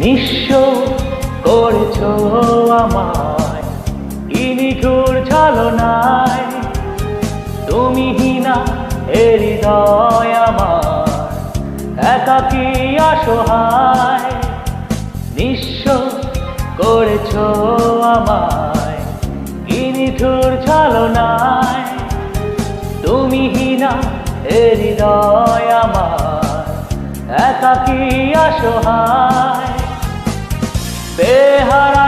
নিঃস্ব করেছ আমায়। কি নিঠুর ছলনায় তুমি হিনা হৃদয় আমার। একাকি অসহায়। নিঃস্ব করেছ আমায়। কি নিঠুর ছলনায় তুমি হিনা হৃদয় আমার। একাকি অসহায়। বেহারানোর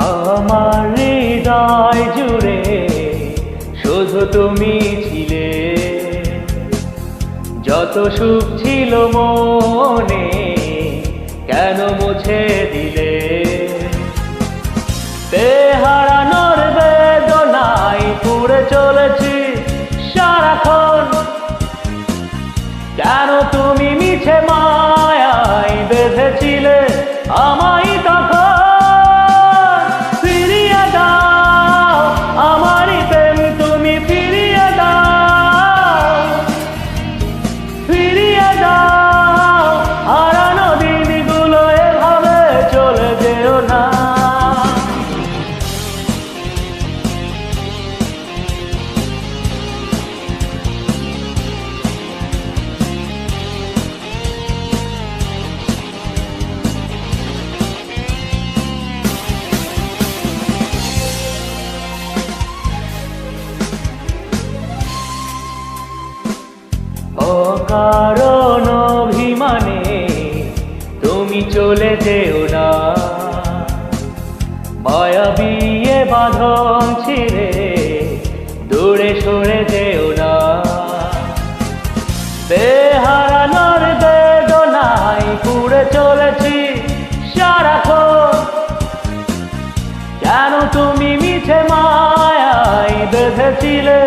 আমার হৃদয় জুড়ে শুধু তুমি ছিলে। যত সুখ ছিল মনে কেন মুছে দিলে? বেহারানোর বেদনায় পুড়ে চলেছি সারাক্ষণ। কেন তুমি মিছে মায়ায় বেঁধেছিলে আমায় অকারণ অভিমানে তুমি চলে যেও না। মায়া বিয়ে বাঁধন ছিঁড়ে দূরে সরে যেও না। বেহারানোর বেদনায় পুড়ে চলেছি সারাক্ষণ। কেন তুমি মিছে মায়াই বেঁধেছিলে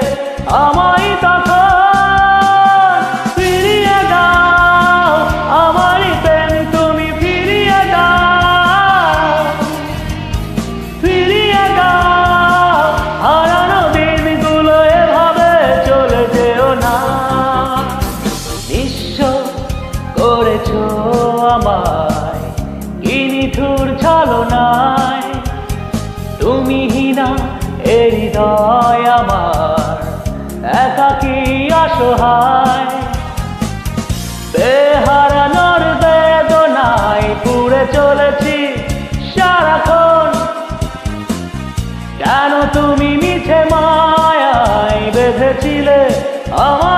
আমায় তখন নিঠুর ছলনায়। তুমি হিনা এ হৃদয় আমার, একাকি অসহায়। বেহারানোর বেদনায় পুড়ে চলেছি সারাক্ষণ। কেন তুমি মিছে মায়ায় বেঁধেছিলে আমায়?